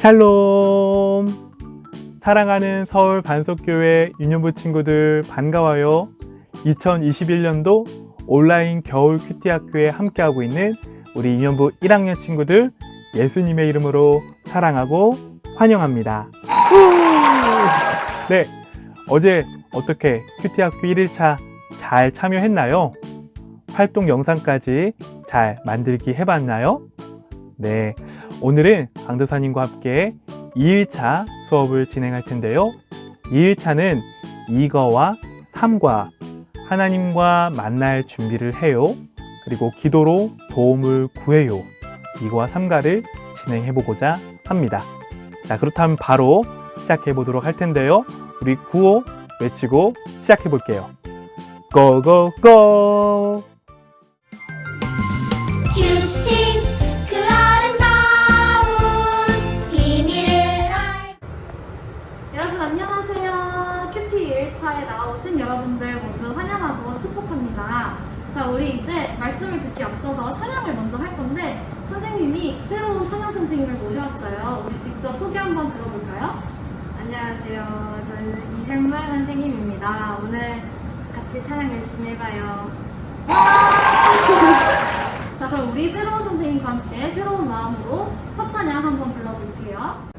샬롬! 사랑하는 서울 반석교회 유년부 친구들 반가워요. 2021년도 온라인 겨울 큐티 학교에 함께하고 있는 우리 유년부 1학년 친구들 예수님의 이름으로 사랑하고 환영합니다. 네, 어제 어떻게 큐티 학교 1일차 잘 참여했나요? 활동 영상까지 잘 만들기 해봤나요? 네, 오늘은 강도사님과 함께 2일차 수업을 진행할 텐데요. 2일차는 이거와 3과 하나님과 만날 준비를 해요. 그리고 기도로 도움을 구해요. 이거와 3가를 진행해 보고자 합니다. 자, 그렇다면 바로 시작해 보도록 할 텐데요. 우리 구호 외치고 시작해 볼게요. 고고고! 안녕하세요. 저는 이생물 선생님입니다. 오늘 같이 찬양 열심히 해봐요. 자, 그럼 우리 새로운 선생님과 함께 새로운 마음으로 첫 찬양 한번 불러볼게요.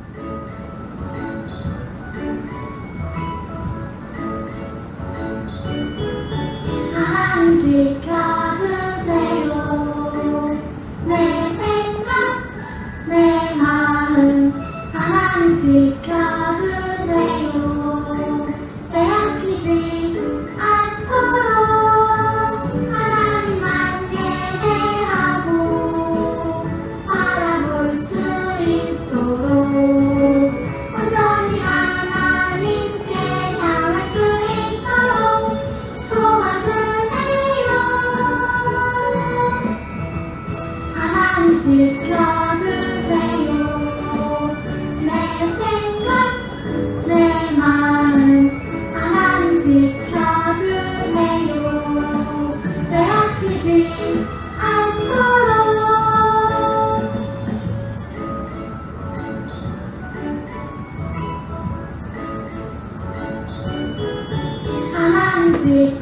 하나님 지켜 하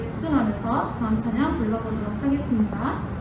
집중하면서 다음 찬양 불러보도록 하겠습니다.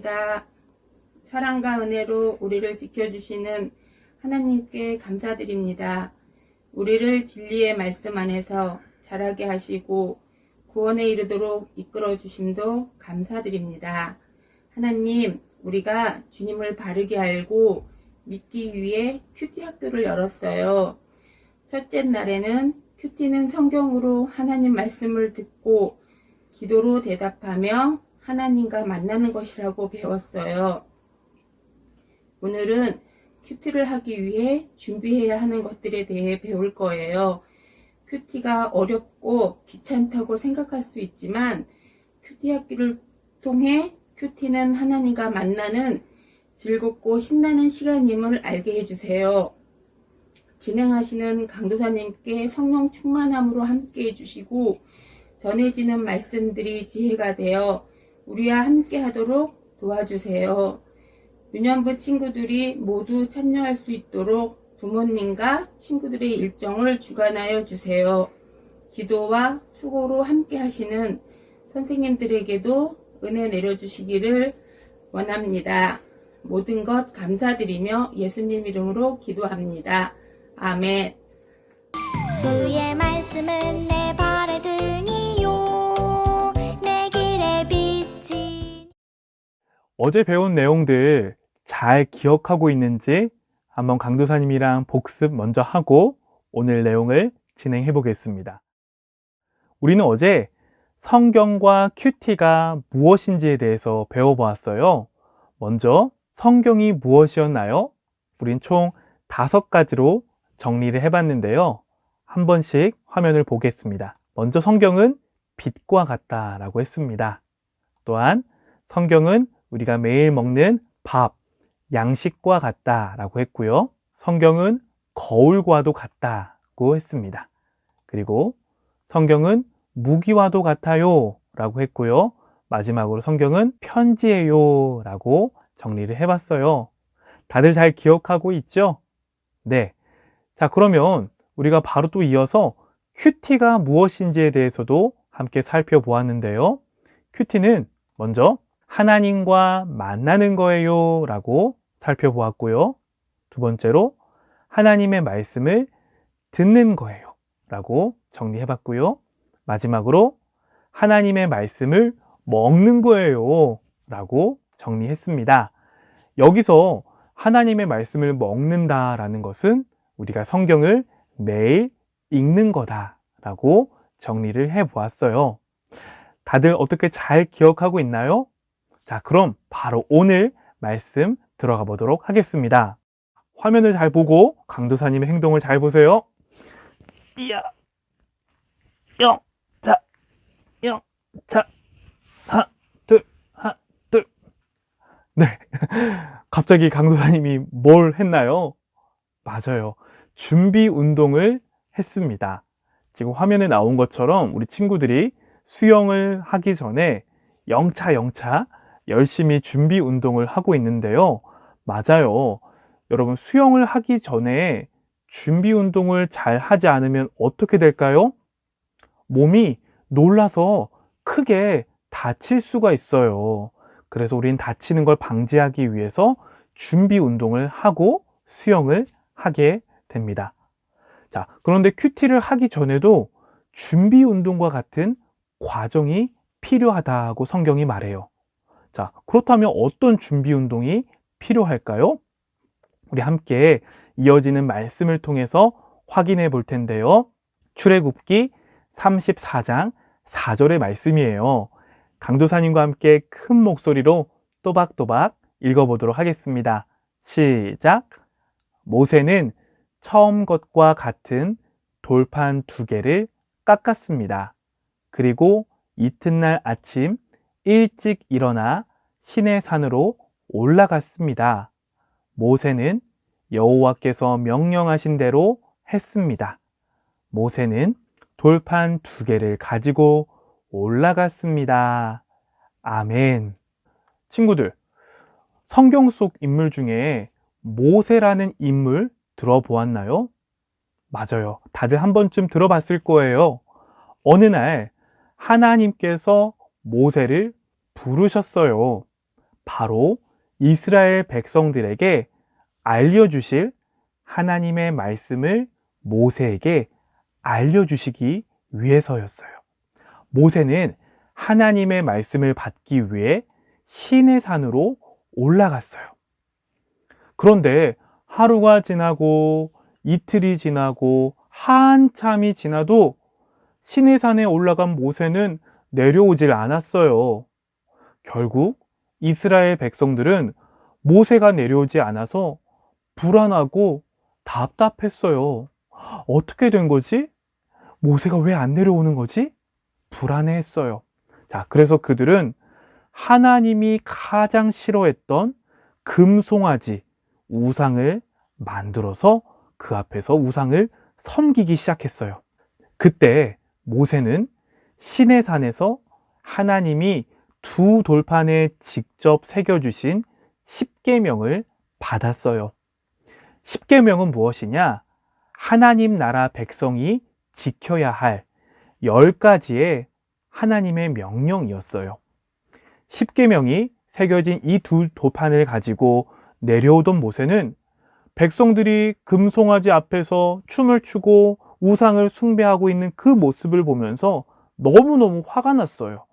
기도하겠습니다. 사랑과 은혜로 우리를 지켜주시는 하나님께 감사드립니다. 우리를 진리의 말씀 안에서 자라게 하시고 구원에 이르도록 이끌어 주심도 감사드립니다. 하나님, 우리가 주님을 바르게 알고 믿기 위해 큐티 학교를 열었어요. 첫째 날에는 큐티는 성경으로 하나님 말씀을 듣고 기도로 대답하며 하나님과 만나는 것이라고 배웠어요. 오늘은 큐티를 하기 위해 준비해야 하는 것들에 대해 배울 거예요. 큐티가 어렵고 귀찮다고 생각할 수 있지만 큐티 학기를 통해 큐티는 하나님과 만나는 즐겁고 신나는 시간임을 알게 해주세요. 진행하시는 강도사님께 성령 충만함으로 함께 해주시고 전해지는 말씀들이 지혜가 되어 우리와 함께 하도록 도와주세요. 유년부 친구들이 모두 참여할 수 있도록 부모님과 친구들의 일정을 주관하여 주세요. 기도와 수고로 함께 하시는 선생님들에게도 은혜 내려주시기를 원합니다. 모든 것 감사드리며 예수님 이름으로 기도합니다. 아멘. 주의 말씀은 내 발 어제 배운 내용들 잘 기억하고 있는지 한번 강도사님이랑 복습 먼저 하고 오늘 내용을 진행해 보겠습니다. 우리는 어제 성경과 큐티가 무엇인지에 대해서 배워보았어요. 먼저 성경이 무엇이었나요? 우린 총 다섯 가지로 정리를 해봤는데요. 한 번씩 화면을 보겠습니다. 먼저 성경은 빛과 같다 라고 했습니다. 또한 성경은 우리가 매일 먹는 밥, 양식과 같다라고 했고요. 성경은 거울과도 같다고 했습니다. 그리고 성경은 무기와도 같아요 라고 했고요. 마지막으로 성경은 편지예요 라고 정리를 해봤어요. 다들 잘 기억하고 있죠? 네. 자, 그러면 우리가 바로 또 이어서 큐티가 무엇인지에 대해서도 함께 살펴보았는데요. 큐티는 먼저 하나님과 만나는 거예요 라고 살펴보았고요. 두 번째로 하나님의 말씀을 듣는 거예요 라고 정리해 봤고요. 마지막으로 하나님의 말씀을 먹는 거예요 라고 정리했습니다. 여기서 하나님의 말씀을 먹는다 라는 것은 우리가 성경을 매일 읽는 거다 라고 정리를 해 보았어요. 다들 어떻게 잘 기억하고 있나요? 자, 그럼 바로 오늘 말씀 들어가 보도록 하겠습니다. 화면을 잘 보고 강도사님의 행동을 잘 보세요. 이야, 영, 자, 영, 자, 하나, 둘, 하나, 둘. 네. 갑자기 강도사님이 뭘 했나요? 맞아요. 준비 운동을 했습니다. 지금 화면에 나온 것처럼 우리 친구들이 수영을 하기 전에 영차 영차 열심히 준비 운동을 하고 있는데요. 맞아요. 여러분 수영을 하기 전에 준비 운동을 잘 하지 않으면 어떻게 될까요? 몸이 놀라서 크게 다칠 수가 있어요. 그래서 우린 다치는 걸 방지하기 위해서 준비 운동을 하고 수영을 하게 됩니다. 자, 그런데 큐티를 하기 전에도 준비 운동과 같은 과정이 필요하다고 성경이 말해요. 자, 그렇다면 어떤 준비 운동이 필요할까요? 우리 함께 이어지는 말씀을 통해서 확인해 볼 텐데요. 출애굽기 34장 4절의 말씀이에요. 강도사님과 함께 큰 목소리로 또박또박 읽어보도록 하겠습니다. 시작. 모세는 처음 것과 같은 돌판 두 개를 깎았습니다. 그리고 이튿날 아침 일찍 일어나 시내 산으로 올라갔습니다. 모세는 여호와께서 명령하신 대로 했습니다. 모세는 돌판 두 개를 가지고 올라갔습니다. 아멘. 친구들, 성경 속 인물 중에 모세라는 인물 들어보았나요? 맞아요. 다들 한 번쯤 들어봤을 거예요. 어느 날 하나님께서 모세를 부르셨어요. 바로 이스라엘 백성들에게 알려주실 하나님의 말씀을 모세에게 알려주시기 위해서였어요. 모세는 하나님의 말씀을 받기 위해 신의 산으로 올라갔어요. 그런데 하루가 지나고 이틀이 지나고 한참이 지나도 신의 산에 올라간 모세는 내려오질 않았어요. 결국 이스라엘 백성들은 모세가 내려오지 않아서 불안하고 답답했어요. 어떻게 된 거지? 모세가 왜 안 내려오는 거지? 불안해했어요. 자, 그래서 그들은 하나님이 가장 싫어했던 금송아지, 우상을 만들어서 그 앞에서 우상을 섬기기 시작했어요. 그때 모세는 신의 산에서 하나님이 두 돌판에 직접 새겨주신 십계명을 받았어요. 십계명은 무엇이냐? 하나님 나라 백성이 지켜야 할열 가지의 하나님의 명령이었어요. 십계명이 새겨진 이 두 도판을 가지고 내려오던 모세는 백성들이 금송아지 앞에서 춤을 추고 우상을 숭배하고 있는 그 모습을 보면서 너무너무 화가 났어요.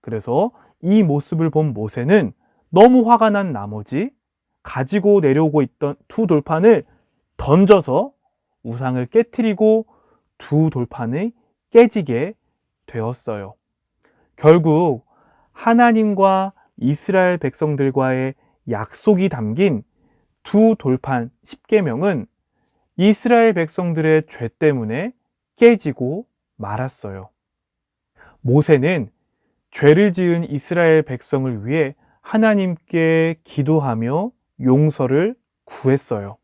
그래서 이 모습을 본 모세는 너무 화가 난 나머지 가지고 내려오고 있던 두 돌판을 던져서 우상을 깨뜨리고 두 돌판이 깨지게 되었어요. 결국 하나님과 이스라엘 백성들과의 약속이 담긴 두 돌판 10계명은 이스라엘 백성들의 죄 때문에 깨지고 말았어요. 모세는 죄를 지은 이스라엘 백성을 위해 하나님께 기도하며 용서를 구했어요.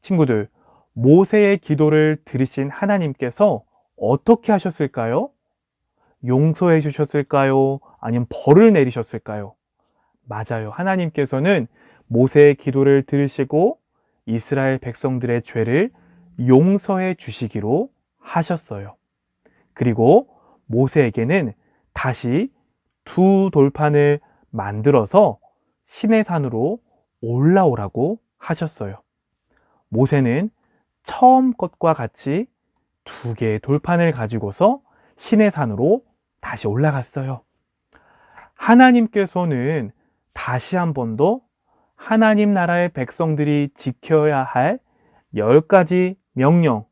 친구들, 모세의 기도를 들으신 하나님께서 어떻게 하셨을까요? 용서해 주셨을까요? 아니면 벌을 내리셨을까요? 맞아요. 하나님께서는 모세의 기도를 들으시고 이스라엘 백성들의 죄를 용서해 주시기로 하셨어요. 그리고 모세에게는 다시 두 돌판을 만들어서 신의 산으로 올라오라고 하셨어요. 모세는 처음 것과 같이 두 개의 돌판을 가지고서 신의 산으로 다시 올라갔어요. 하나님께서는 다시 한 번 더 하나님 나라의 백성들이 지켜야 할 열 가지 명령,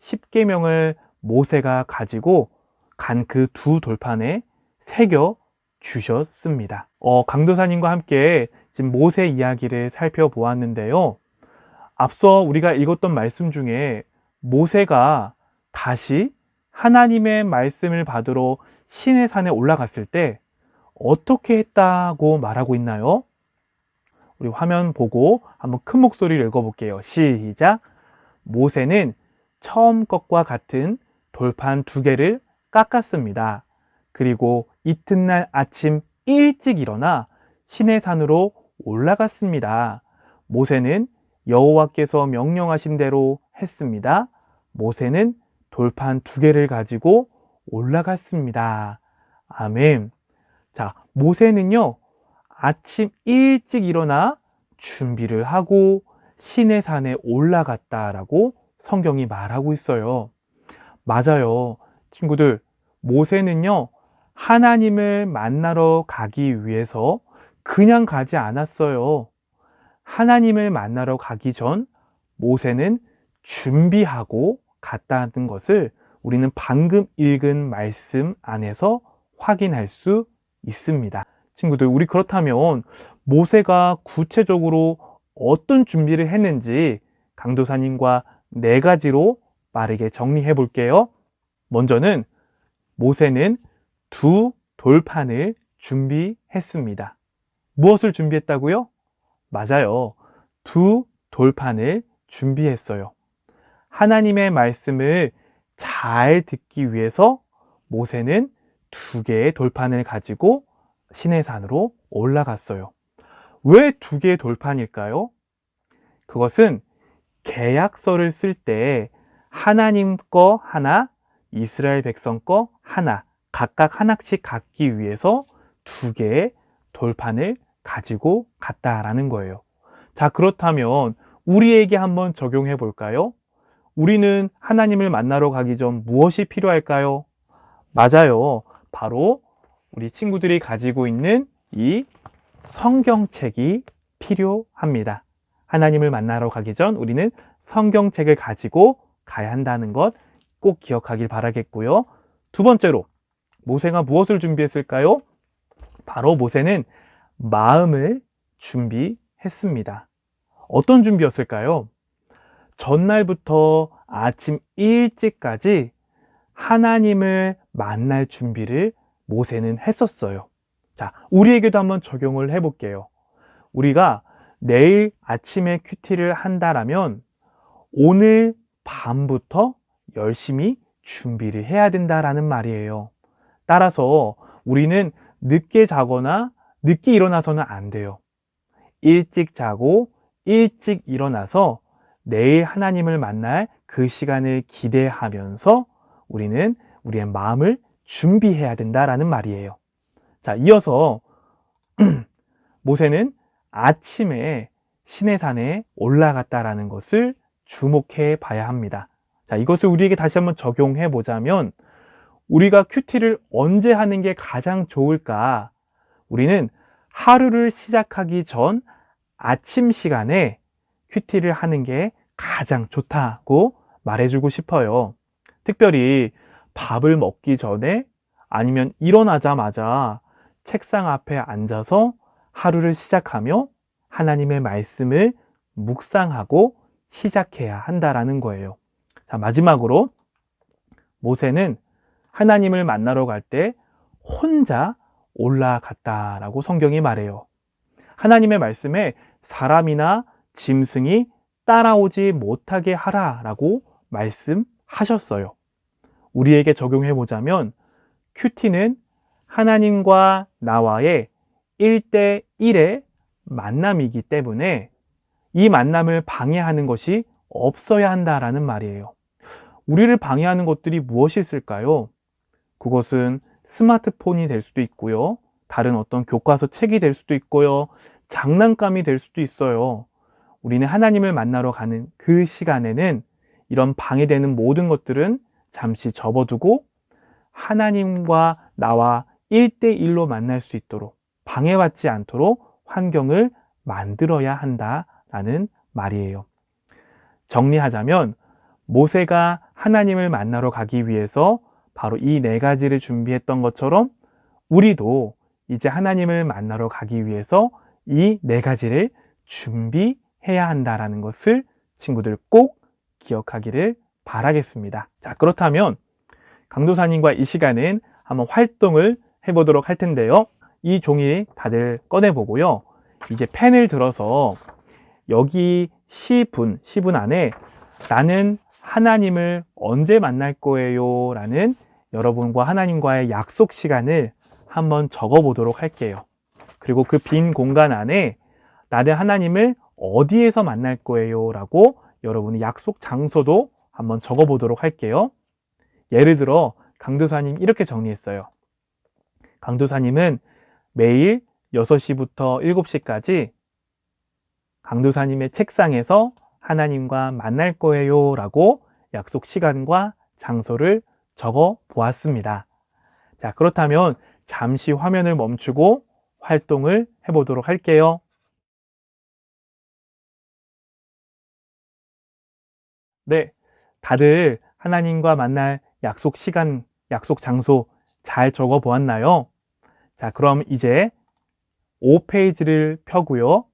10계명을 모세가 가지고 간 그 두 돌판에 새겨 주셨습니다. 어, 강도사님과 함께 지금 모세 이야기를 살펴보았는데요. 앞서 우리가 읽었던 말씀 중에 모세가 다시 하나님의 말씀을 받으러 신의 산에 올라갔을 때 어떻게 했다고 말하고 있나요? 우리 화면 보고 한번 큰 목소리를 읽어볼게요. 시작. 모세는 처음 것과 같은 돌판 두 개를 깎았습니다. 그리고 이튿날 아침 일찍 일어나 신의 산으로 올라갔습니다. 모세는 여호와께서 명령하신 대로 했습니다. 모세는 돌판 두 개를 가지고 올라갔습니다. 아멘. 자, 모세는요, 아침 일찍 일어나 준비를 하고 신의 산에 올라갔다라고 성경이 말하고 있어요. 맞아요. 친구들, 모세는요, 하나님을 만나러 가기 위해서 그냥 가지 않았어요. 하나님을 만나러 가기 전 모세는 준비하고 갔다는 것을 우리는 방금 읽은 말씀 안에서 확인할 수 있습니다. 친구들, 우리 그렇다면 모세가 구체적으로 어떤 준비를 했는지 강도사님과 네 가지로 빠르게 정리해 볼게요. 먼저는 모세는 두 돌판을 준비했습니다. 무엇을 준비했다고요? 맞아요. 두 돌판을 준비했어요. 하나님의 말씀을 잘 듣기 위해서 모세는 두 개의 돌판을 가지고 신의 산으로 올라갔어요. 왜 두 개의 돌판일까요? 그것은 계약서를 쓸 때 하나님 거 하나, 이스라엘 백성 거 하나, 각각 하나씩 갖기 위해서 두 개의 돌판을 가지고 갔다라는 거예요. 자, 그렇다면 우리에게 한번 적용해 볼까요? 우리는 하나님을 만나러 가기 전 무엇이 필요할까요? 맞아요. 바로 우리 친구들이 가지고 있는 이 성경책이 필요합니다. 하나님을 만나러 가기 전 우리는 성경책을 가지고 가야 한다는 것 꼭 기억하길 바라겠고요. 두 번째로, 모세가 무엇을 준비했을까요? 바로 모세는 마음을 준비했습니다. 어떤 준비였을까요? 전날부터 아침 일찍까지 하나님을 만날 준비를 모세는 했었어요. 자, 우리에게도 한번 적용을 해볼게요. 우리가 내일 아침에 큐티를 한다라면 오늘 밤부터 열심히 준비를 해야 된다라는 말이에요. 따라서 우리는 늦게 자거나 늦게 일어나서는 안 돼요. 일찍 자고 일찍 일어나서 내일 하나님을 만날 그 시간을 기대하면서 우리는 우리의 마음을 준비해야 된다라는 말이에요. 자, 이어서 모세는 아침에 시내산에 올라갔다라는 것을 주목해 봐야 합니다. 자, 이것을 우리에게 다시 한번 적용해 보자면 우리가 큐티를 언제 하는 게 가장 좋을까? 우리는 하루를 시작하기 전 아침 시간에 큐티를 하는 게 가장 좋다고 말해주고 싶어요. 특별히 밥을 먹기 전에 아니면 일어나자마자 책상 앞에 앉아서 하루를 시작하며 하나님의 말씀을 묵상하고 시작해야 한다라는 거예요. 자, 마지막으로 모세는 하나님을 만나러 갈 때 혼자 올라갔다라고 성경이 말해요. 하나님의 말씀에 사람이나 짐승이 따라오지 못하게 하라라고 말씀하셨어요. 우리에게 적용해 보자면 큐티는 하나님과 나와의 1대1의 만남이기 때문에 이 만남을 방해하는 것이 없어야 한다라는 말이에요. 우리를 방해하는 것들이 무엇이 있을까요? 그것은 스마트폰이 될 수도 있고요. 다른 어떤 교과서 책이 될 수도 있고요. 장난감이 될 수도 있어요. 우리는 하나님을 만나러 가는 그 시간에는 이런 방해되는 모든 것들은 잠시 접어두고 하나님과 나와 1대1로 만날 수 있도록 방해받지 않도록 환경을 만들어야 한다라는 말이에요. 정리하자면 모세가 하나님을 만나러 가기 위해서 바로 이 네 가지를 준비했던 것처럼 우리도 이제 하나님을 만나러 가기 위해서 이 네 가지를 준비해야 한다라는 것을 친구들 꼭 기억하기를 바라겠습니다. 자, 그렇다면 강도사님과 이 시간은 한번 활동을 해보도록 할 텐데요. 이 종이 다들 꺼내보고요. 이제 펜을 들어서 여기 시분, 시분 안에 나는 하나님을 언제 만날 거예요? 라는 여러분과 하나님과의 약속 시간을 한번 적어 보도록 할게요. 그리고 그 빈 공간 안에 나는 하나님을 어디에서 만날 거예요? 라고 여러분이 약속 장소도 한번 적어 보도록 할게요. 예를 들어, 강도사님 이렇게 정리했어요. 강도사님은 매일 6시부터 7시까지 강도사님의 책상에서 하나님과 만날 거예요 라고 약속 시간과 장소를 적어 보았습니다. 자, 그렇다면 잠시 화면을 멈추고 활동을 해보도록 할게요. 네, 다들 하나님과 만날 약속 시간, 약속 장소 잘 적어 보았나요? 자, 그럼 이제 5페이지를 펴고요.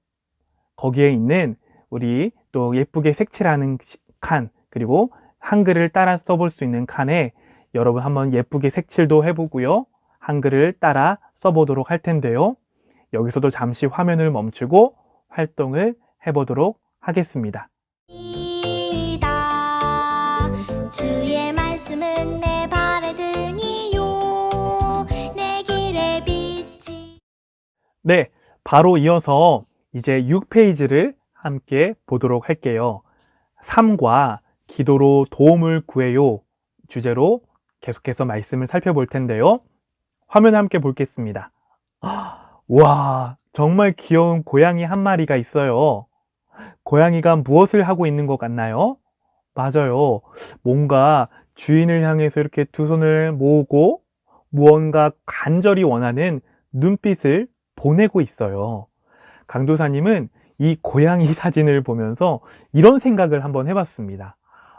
거기에 있는 우리 또 예쁘게 색칠하는 시- 칸, 그리고 한글을 따라 써볼 수 있는 칸에 여러분 한번 예쁘게 색칠도 해보고요. 한글을 따라 써보도록 할 텐데요. 여기서도 잠시 화면을 멈추고 활동을 해보도록 하겠습니다. 이다 주의 말씀은 내 발의 등이요 내 길의 빛이 네, 바로 이어서 이제 6페이지를 함께 보도록 할게요. 삶과 기도로 도움을 구해요. 주제로 계속해서 말씀을 살펴볼 텐데요. 화면 함께 보겠습니다. 와, 정말 귀여운 고양이 한 마리가 있어요. 고양이가 무엇을 하고 있는 것 같나요? 맞아요. 뭔가 주인을 향해서 이렇게 두 손을 모으고 무언가 간절히 원하는 눈빛을 보내고 있어요. 강도사님은 이 고양이 사진을 보면서 이런 생각을 한번 해봤습니다.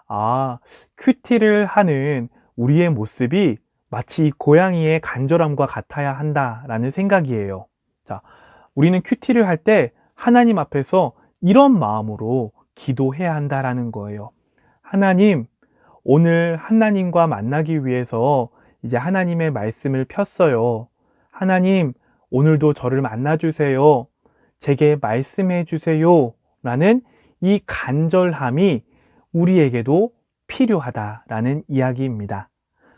아, 큐티를 하는 우리의 모습이 마치 이 고양이의 간절함과 같아야 한다라는 생각이에요. 자, 우리는 큐티를 할 때 하나님 앞에서 이런 마음으로 기도해야 한다라는 거예요. 하나님, 오늘 하나님과 만나기 위해서 이제 하나님의 말씀을 폈어요. 하나님, 오늘도 저를 만나주세요. 제게 말씀해 주세요. 라는 이 간절함이 우리에게도 필요하다라는 이야기입니다.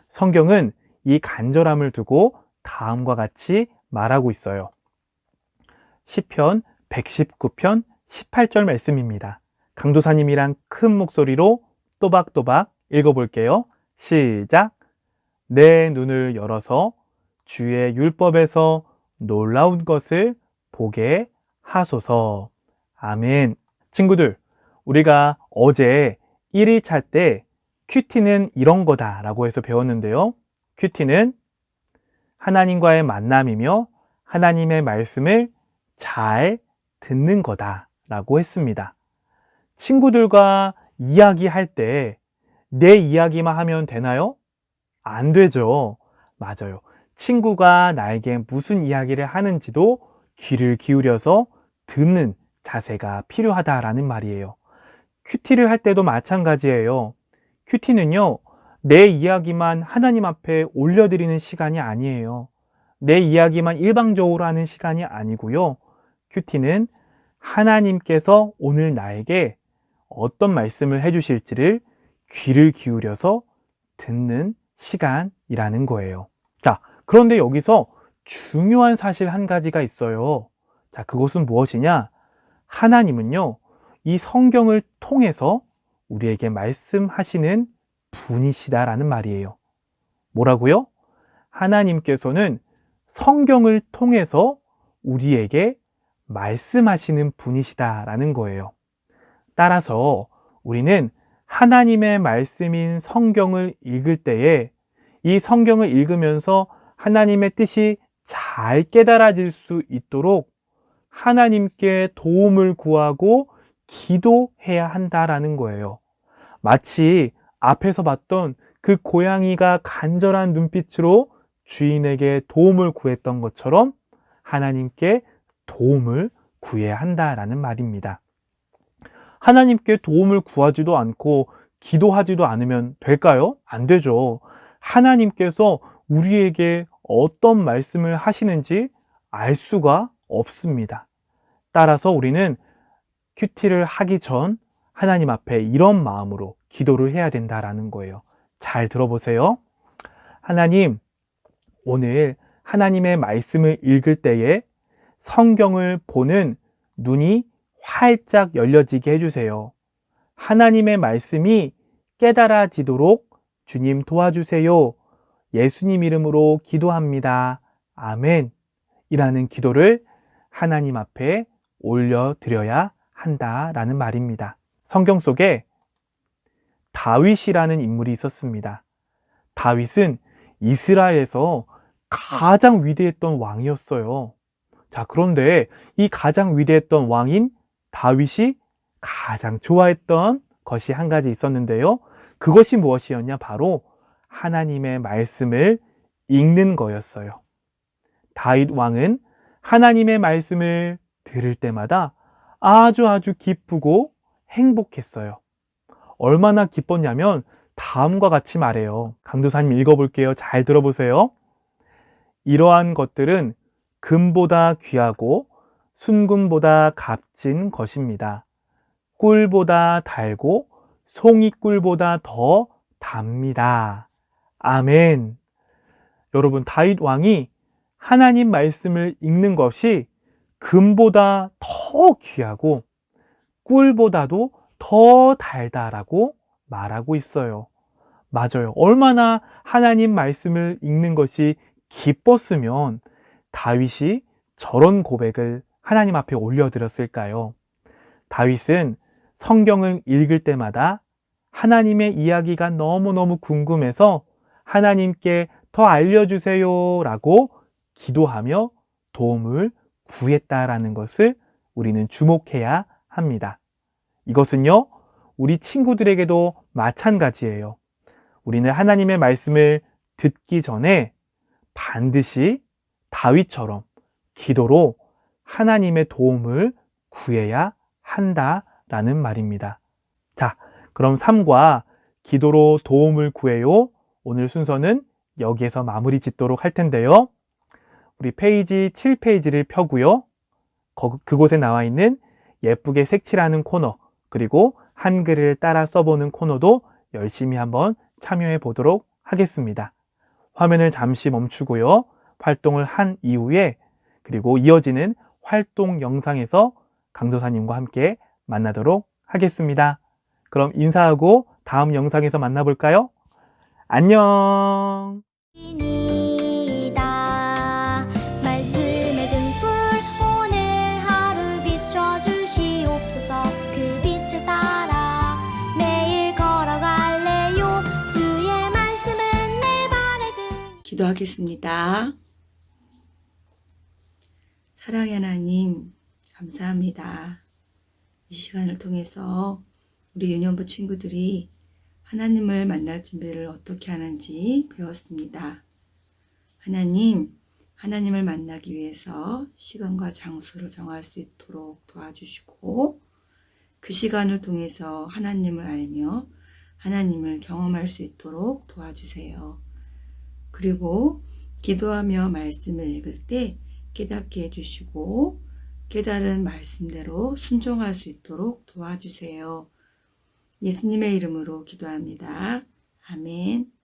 성경은 이 간절함을 두고 다음과 같이 말하고 있어요. 시편 119편 18절 말씀입니다. 강도사님이랑 큰 목소리로 또박또박 읽어볼게요. 시작. 내 눈을 열어서 주의 율법에서 놀라운 것을 보게 하소서. 아멘. 친구들, 우리가 어제 1일 때 큐티는 이런 거다 라고 해서 배웠는데요. 큐티는 하나님과의 만남이며 하나님의 말씀을 잘 듣는 거다 라고 했습니다. 친구들과 이야기할 때 내 이야기만 하면 되나요? 안 되죠. 맞아요. 친구가 나에게 무슨 이야기를 하는지도 귀를 기울여서 듣는 자세가 필요하다라는 말이에요. 큐티를 할 때도 마찬가지예요. 큐티는요, 내 이야기만 하나님 앞에 올려드리는 시간이 아니에요. 내 이야기만 일방적으로 하는 시간이 아니고요. 큐티는 하나님께서 오늘 나에게 어떤 말씀을 해주실지를 귀를 기울여서 듣는 시간이라는 거예요. 자, 그런데 여기서 중요한 사실 한 가지가 있어요. 자, 그것은 무엇이냐? 하나님은요, 이 성경을 통해서 우리에게 말씀하시는 분이시다라는 말이에요. 뭐라고요? 하나님께서는 성경을 통해서 우리에게 말씀하시는 분이시다라는 거예요. 따라서 우리는 하나님의 말씀인 성경을 읽을 때에 이 성경을 읽으면서 하나님의 뜻이 잘 깨달아질 수 있도록 하나님께 도움을 구하고 기도해야 한다라는 거예요. 마치 앞에서 봤던 그 고양이가 간절한 눈빛으로 주인에게 도움을 구했던 것처럼 하나님께 도움을 구해야 한다라는 말입니다. 하나님께 도움을 구하지도 않고 기도하지도 않으면 될까요? 안 되죠. 하나님께서 우리에게 어떤 말씀을 하시는지 알 수가 없습니다. 따라서 우리는 큐티를 하기 전 하나님 앞에 이런 마음으로 기도를 해야 된다라는 거예요. 잘 들어보세요. 하나님, 오늘 하나님의 말씀을 읽을 때에 성경을 보는 눈이 활짝 열려지게 해주세요. 하나님의 말씀이 깨달아지도록 주님 도와주세요. 예수님 이름으로 기도합니다. 아멘. 이라는 기도를 하나님 앞에 올려드려야 한다라는 말입니다. 성경 속에 다윗이라는 인물이 있었습니다. 다윗은 이스라엘에서 가장 위대했던 왕이었어요. 자, 그런데 이 가장 위대했던 왕인 다윗이 가장 좋아했던 것이 한 가지 있었는데요. 그것이 무엇이었냐? 바로 하나님의 말씀을 읽는 거였어요. 다윗 왕은 하나님의 말씀을 들을 때마다 아주 아주 기쁘고 행복했어요. 얼마나 기뻤냐면 다음과 같이 말해요. 강도사님 읽어볼게요. 잘 들어보세요. 이러한 것들은 금보다 귀하고 순금보다 값진 것입니다. 꿀보다 달고 송이꿀보다 더 답니다. 아멘. 여러분, 다윗 왕이 하나님 말씀을 읽는 것이 금보다 더 귀하고 꿀보다도 더 달다라고 말하고 있어요. 맞아요. 얼마나 하나님 말씀을 읽는 것이 기뻤으면 다윗이 저런 고백을 하나님 앞에 올려드렸을까요? 다윗은 성경을 읽을 때마다 하나님의 이야기가 너무너무 궁금해서 하나님께 더 알려주세요 라고 기도하며 도움을 구했다라는 것을 우리는 주목해야 합니다. 이것은요, 우리 친구들에게도 마찬가지예요. 우리는 하나님의 말씀을 듣기 전에 반드시 다윗처럼 기도로 하나님의 도움을 구해야 한다라는 말입니다. 자, 그럼 3과 기도로 도움을 구해요. 오늘 순서는 여기에서 마무리 짓도록 할 텐데요. 우리 페이지 7페이지를 펴고요. 거- 그곳에 나와 있는 예쁘게 색칠하는 코너, 그리고 한글을 따라 써보는 코너도 열심히 한번 참여해 보도록 하겠습니다. 화면을 잠시 멈추고요. 활동을 한 이후에 그리고 이어지는 활동 영상에서 강도사님과 함께 만나도록 하겠습니다. 그럼 인사하고 다음 영상에서 만나볼까요? 안녕! 기도하겠습니다. 사랑의 하나님, 감사합니다. 이 시간을 통해서 우리 유년부 친구들이 하나님을 만날 준비를 어떻게 하는지 배웠습니다. 하나님, 하나님을 만나기 위해서 시간과 장소를 정할 수 있도록 도와주시고, 그 시간을 통해서 하나님을 알며 하나님을 경험할 수 있도록 도와주세요. 그리고 기도하며 말씀을 읽을 때 깨닫게 해주시고 깨달은 말씀대로 순종할 수 있도록 도와주세요. 예수님의 이름으로 기도합니다. 아멘.